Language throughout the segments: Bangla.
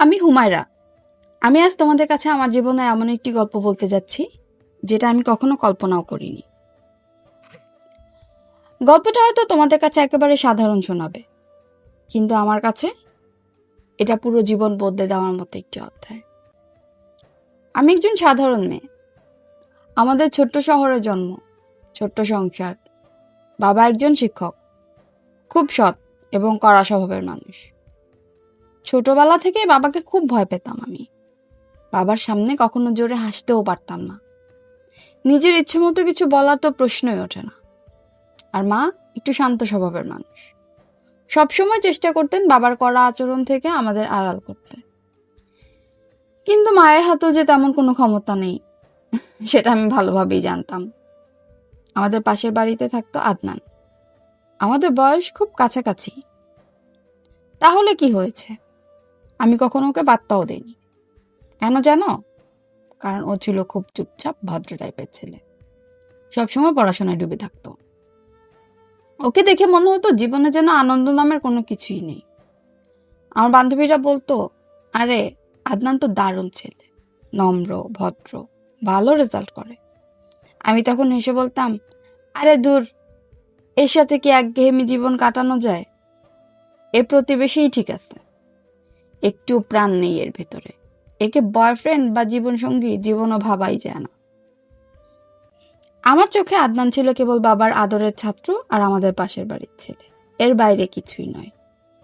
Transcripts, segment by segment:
আমি হুমায়রা। আমি আজ তোমাদের কাছে আমার জীবনের এমন একটি গল্প বলতে যাচ্ছি, যেটা আমি কখনো কল্পনাও করিনি। গল্পটা হয়তো তোমাদের কাছে একেবারে সাধারণ শোনাবে, কিন্তু আমার কাছে এটা পুরো জীবন বদলে দেওয়ার মতো একটি অধ্যায়। আমি একজন সাধারণ মেয়ে। আমাদের ছোট্ট শহরে জন্ম, ছোট্ট সংসার। বাবা একজন শিক্ষক, খুব সৎ এবং কড়া স্বভাবের মানুষ। ছোটবেলা থেকে বাবাকে খুব ভয় পেতাম আমি। বাবার সামনে কখনো জোরে হাসতেও পারতাম না। নিজের ইচ্ছে মতো কিছু বলার তো প্রশ্নই ওঠে না। আর মা একটু শান্ত স্বভাবের মানুষ। সবসময় চেষ্টা করতেন বাবার কড়া আচরণ থেকে আমাদের আড়াল করতে। কিন্তু মায়ের হাতেও যে তেমন কোনো ক্ষমতা নেই, সেটা আমি ভালোভাবেই জানতাম। আমাদের পাশের বাড়িতে থাকতো আদনান। আমাদের বয়স খুব কাছাকাছি। তাহলে কি হয়েছে? আমি কখনো ওকে বার্তাও দেইনি। কেন জানো? কারণ ও ছিল খুব চুপচাপ ভদ্র টাইপের ছেলে। সবসময় পড়াশোনায় ডুবে থাকতো। ওকে দেখে মনে হতো জীবনে যেন আনন্দ নামের কোনো কিছুই নেই। আমার বান্ধবীরা বলতো, আরে, আদনান তো দারুণ ছেলে। নম্র, ভদ্র, ভালো রেজাল্ট করে। আমি তখন হেসে বলতাম, আরে দূর, এর সাথে কি একঘেয়েমি জীবন কাটানো যায়? এ প্রতিবেশীই ঠিক আছে। একটু প্রাণ নেই এর ভেতরে। একে বয়ফ্রেন্ড বা জীবনসঙ্গী জীবনও ভাবাই যায় না। আমার চোখে আদনান ছিল কেবল বাবার আদরের ছাত্র আর আমাদের পাশের বাড়ির ছেলে। এর বাইরে কিছুই নয়।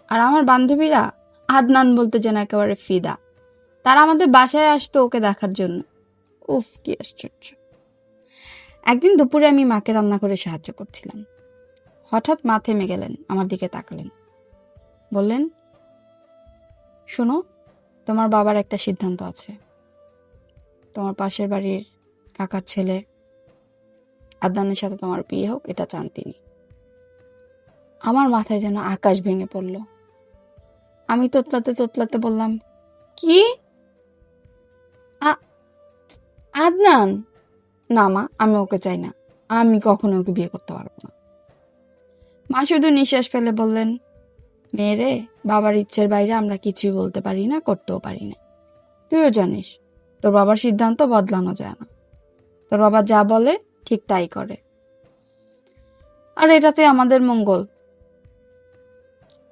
আর আমার বান্ধবীরা আদনান বলতে যেন একেবারে ফিদা। তারা আমাদের বাসায় আসতো ওকে দেখার জন্য। উফ, কি আশ্চর্য। একদিন দুপুরে আমি মাকে রান্না করে সাহায্য করছিলাম। হঠাৎ মা থেমে গেলেন, আমার দিকে তাকালেন। বললেন শোনো, তোমার বাবার একটা সিদ্ধান্ত আছে। তোমার পাশের বাড়ির কাকার ছেলে আদানের সাথে তোমার বিয়ে হোক, এটা চান তিনি। আমার মাথায় যেন আকাশ ভেঙে পড়ল। আমি তোতলাতে তোতলাতে বললাম, কি? আদনান? না মা, আমি ওকে চাই না। আমি কখনো ওকে বিয়ে করতে পারব না। মা শুধু নিঃশ্বাস ফেলে বললেন মেয়েরে বাবার ইচ্ছের বাইরে আমরা কিছুই বলতে পারি না, করতেও পারি না। তুইও জানিস, তোর বাবার সিদ্ধান্ত বদলানো যায় না। তোর বাবা যা বলে, ঠিক তাই করে। আর এটাতে আমাদের মঙ্গল।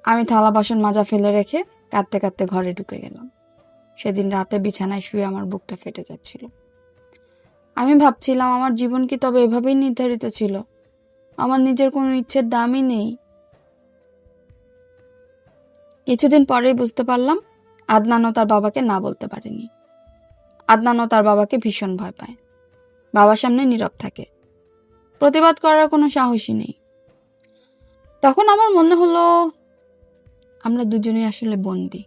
আমি থালা বাসন মাজা ফেলে রেখে কাঁদতে কাঁদতে ঘরে ঢুকে গেলাম। সেদিন রাতে বিছানায় শুয়ে আমার বুকটা ফেটে যাচ্ছিল। আমি ভাবছিলাম, আমার জীবন কি তবে এভাবেই নির্ধারিত ছিল? আমার নিজের কোনো ইচ্ছের দামই নেই। কিছুদিন পরেই বুঝতে পারলাম আদনানও তার বাবাকে না বলতে পারেনি। আদনানও তার বাবাকে ভীষণ ভয় পায়। বাবার সামনে নীরব থাকে। প্রতিবাদ করার কোনো সাহসই নেই। তখন আমার মনে হলো, আমরা দুজনেই আসলে বন্দি।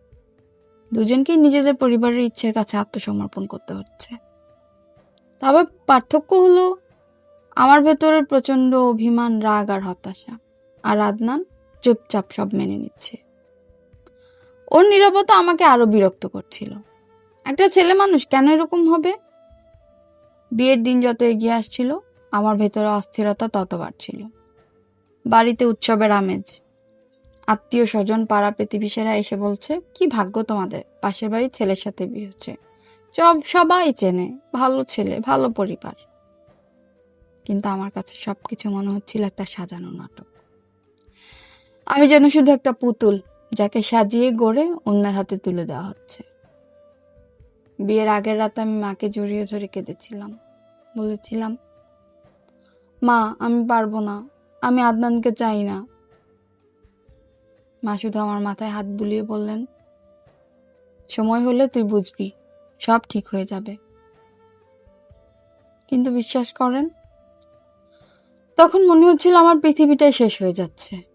দুজনকেই নিজেদের পরিবারের ইচ্ছের কাছে আত্মসমর্পণ করতে হচ্ছে। তবে পার্থক্য হলো, আমার ভেতরের প্রচণ্ড অভিমান, রাগ আর হতাশা। আর আদনান চুপচাপ সব মেনে নিচ্ছে। ওর নীরবতা আমাকে আরও বিরক্ত করছিল। একটা ছেলে মানুষ কেন এরকম হবে? বিয়ের দিন যত এগিয়ে আসছিল, আমার ভেতরে অস্থিরতা তত বাড়ছিল। বাড়িতে উৎসবের আমেজ। আত্মীয় স্বজন, পাড়া প্রতিবেশীরা এসে বলছে, কি ভাগ্য তোমাদের? পাশের বাড়ির ছেলের সাথে বিয়ে হচ্ছে। সব, সবাই চেনে, ভালো ছেলে, ভালো পরিবার। কিন্তু আমার কাছে সবকিছু মনে হচ্ছিল একটা সাজানো নাটক। আমি যেন শুধু একটা পুতুল যাকে সাজিয়ে গড়ে অন্যের হাতে তুলে দেওয়া হচ্ছে। বিয়ের আগের রাতে আমি মাকে জড়িয়ে ধরে কেঁদেছিলাম। বলেছিলাম, মা, আমি পারব না, আমি আদনানকে চাই না। মা শুধু আমার মাথায় হাত বুলিয়ে বললেন, সময় হলে তুই বুঝবি, সব ঠিক হয়ে যাবে। কিন্তু বিশ্বাস করেন, তখন মনে হচ্ছিল আমার পৃথিবীটাই শেষ হয়ে যাচ্ছে।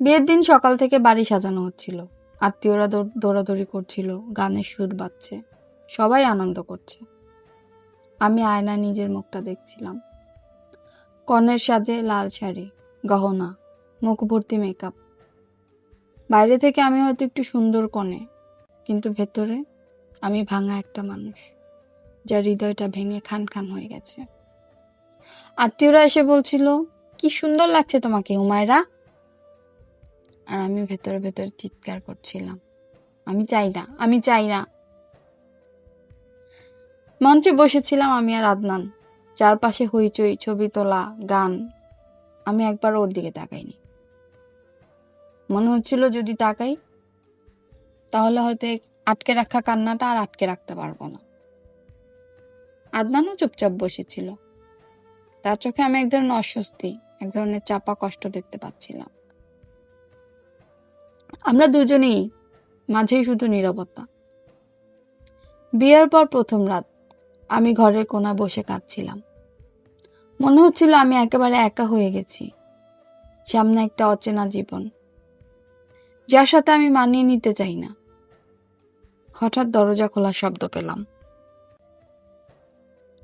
বিয়ের দিন সকাল থেকে বাড়ি সাজানো হচ্ছিল। আত্মীয়রা দৌড়- দৌড়াদৌড়ি করছিল, গানের সুর বাজছে, সবাই আনন্দ করছে। আমি আয়নায় নিজের মুখটা দেখছিলাম। কনের সাজে লাল শাড়ি, গহনা মুখ ভর্তি মেকআপ বাইরে থেকে আমি হয়তো একটু সুন্দর কনে, কিন্তু ভেতরে আমি ভাঙা একটা মানুষ, যার হৃদয়টা ভেঙে খান খান হয়ে গেছে। আত্মীয়রা এসে বলছিল, কি সুন্দর লাগছে তোমাকে, হুমায়রা। আর আমি ভেতরে ভেতরে চিৎকার করছিলাম। আমি চাই না, আমি চাই না। মঞ্চে বসেছিলাম আমি আর আদনান। চারপাশে হইচই, ছবি তোলা, গান। আমি একবার ওর দিকে তাকাইনি। মনে হচ্ছিল যদি তাকাই, তাহলে হয়তো আটকে রাখা কান্নাটা আর আটকে রাখতে পারব না। আদনানও চুপচাপ বসেছিল। তার চোখে আমি এক ধরনের অস্বস্তি, এক ধরনের চাপা কষ্ট দেখতে পাচ্ছিলাম। আমরা দুজনেই মাঝেই শুধু নিরাপত্তা। বিয়ের পর প্রথম রাত আমি ঘরের কোণা বসে কাঁদছিলাম। মনে হচ্ছিল আমি একেবারে একা হয়ে গেছি, সামনে একটা অচেনা জীবন, যার সাথে আমি মানিয়ে নিতে চাই না। হঠাৎ দরজা খোলা শব্দ পেলাম।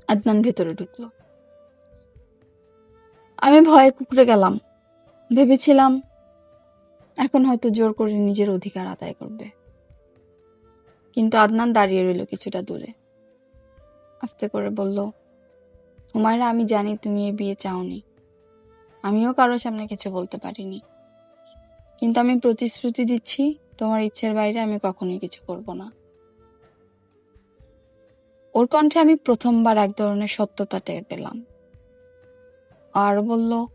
আদনান ভেতরে ঢুকলো। আমি ভয়ে কুকড়ে গেলাম। ভেবেছিলাম এখন হয়তো জোর করে নিজের অধিকার আদায় করবে। কিন্তু আদনান দাঁড়িয়ে রইল কিছুটা দূরে। আস্তে করে বলল, হুমায়রা, আমি জানি তুমি এ বিয়ে চাওনি। আমিও কারোর সামনে কিছু বলতে পারিনি। কিন্তু আমি প্রতিশ্রুতি দিচ্ছি, তোমার ইচ্ছের বাইরে আমি কখনোই কিছু করব না। ওর কণ্ঠে আমি প্রথমবার এক ধরনের সত্যতা টের পেলাম। আর বলল,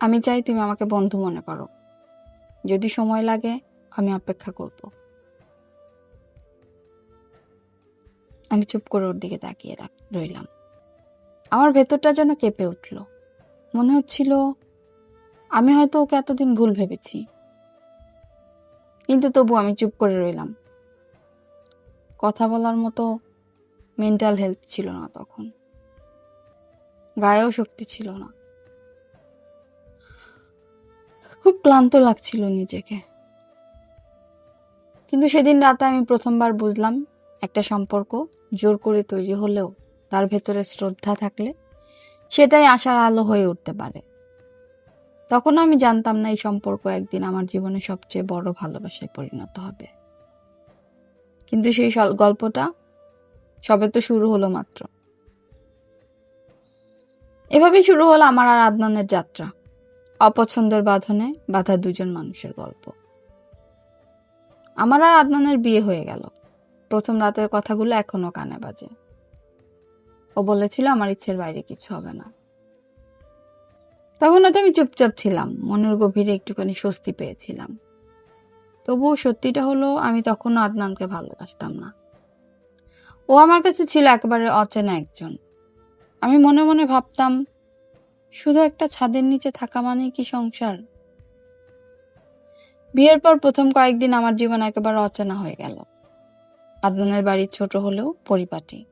আমি চাই তুমি আমাকে বন্ধু মনে করো। যদি সময় লাগে, আমি অপেক্ষা করব। আমি চুপ করে ওর দিকে তাকিয়ে রইলাম। আমার ভেতরটা যেন কেঁপে উঠল। মনে হচ্ছিল, আমি হয়তো ওকে এতদিন ভুল ভেবেছি। কিন্তু তবু আমি চুপ করে রইলাম। কথা বলার মতো মেন্টাল হেলথ ছিল না তখন। গায়েও শক্তি ছিল না। খুব ক্লান্ত লাগছিল নিজেকে। কিন্তু সেদিন রাতে আমি প্রথমবার বুঝলাম, একটা সম্পর্ক জোর করে তৈরি হলেও তার ভেতরে শ্রদ্ধা থাকলে সেটাই আশার আলো হয়ে উঠতে পারে। তখন আমি জানতাম না এই সম্পর্ক একদিন আমার জীবনে সবচেয়ে বড় ভালোবাসায় পরিণত হবে। কিন্তু সেই গল্পটা সবে তো শুরু হলো মাত্র। এভাবে শুরু হলো আমার আর আদনানের যাত্রা। অপছন্দের বাঁধনে বাধা দুজন মানুষের গল্প। আমার আর আদনানের বিয়ে হয়ে গেল। প্রথম রাতের কথাগুলো এখনও কানে বাজে। ও বলেছিল, আমার ইচ্ছের বাইরে কিছু হবে না। তখন আমি চুপচাপ ছিলাম। মনের গভীরে একটুখানি স্বস্তি পেয়েছিলাম। তবুও সত্যিটা হলো, আমি তখনও আদনানকে ভালোবাসতাম না। ও আমার কাছে ছিল একেবারে অচেনা একজন। আমি মনে মনে ভাবতাম শুধু একটা ছাদের নিচে থাকা মানে কি সংসার? বিয়ের পর প্রথম কয়েকদিন আমার জীবন একেবারে অচেনা হয়ে গেল। আদনানের বাড়ি ছোট হলেও পরিপাটি।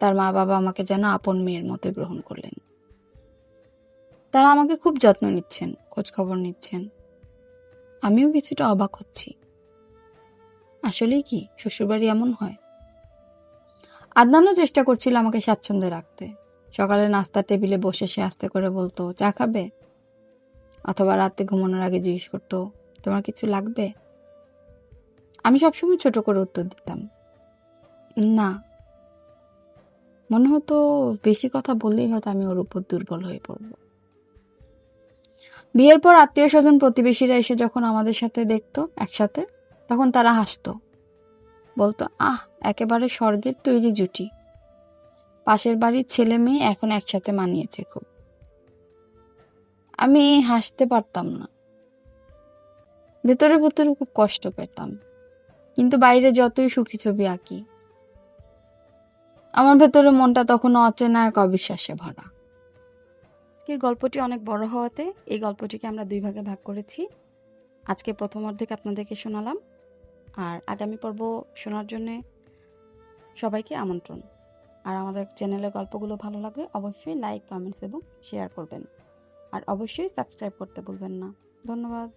তার মা বাবা আমাকে যেন আপন মেয়ের মতো গ্রহণ করলেন। তারা আমাকে খুব যত্ন নিচ্ছেন খোঁজ খবর নিচ্ছেন। আমিও কিছুটা অবাক হচ্ছি। আসলেই কি, শ্বশুরবাড়ি এমন হয়? আদনানও চেষ্টা করছিল আমাকে স্বাচ্ছন্দ্যে রাখতে। সকালে নাস্তার টেবিলে বসে সে আস্তে করে বলতো, চা খাবে? অথবা রাতে ঘুমানোর আগে জিজ্ঞেস করতো, তোমার কিছু লাগবে? আমি সবসময় ছোট করে উত্তর দিতাম, না। মনে হতো বেশি কথা বললেই হয়তো আমি ওর উপর দুর্বল হয়ে পড়ব। বিয়ের পর আত্মীয় স্বজন প্রতিবেশীরা এসে যখন আমাদের সাথে দেখতো, একসাথে, তখন তারা হাসতো। বলতো, আহ, একেবারে স্বর্গের তৈরি জুটি। পাশের বাড়ির ছেলে মেয়ে এখন একসাথে মানিয়েছে খুব। আমি হাসতে পারতাম না। ভেতরে ভেতরে খুব কষ্ট পেতাম। কিন্তু বাইরে যতই সুখী ছবি আঁকি, আমার ভেতরে মনটা তখন অচেনা এক অবিশ্বাসে ভরা। আজকের গল্পটি অনেক বড় হওয়াতে এই গল্পটিকে আমরা দুই ভাগে ভাগ করেছি। আজকে প্রথম অর্ধেক আপনাদেরকে শোনালাম, আর আগামী পর্ব শোনার জন্যে সবাইকে আমন্ত্রণ। আর আমাদের চ্যানেলের গল্পগুলো ভালো লাগলে অবশ্যই লাইক, কমেন্টস এবং শেয়ার করবেন। আর অবশ্যই সাবস্ক্রাইব করতে ভুলবেন না। ধন্যবাদ।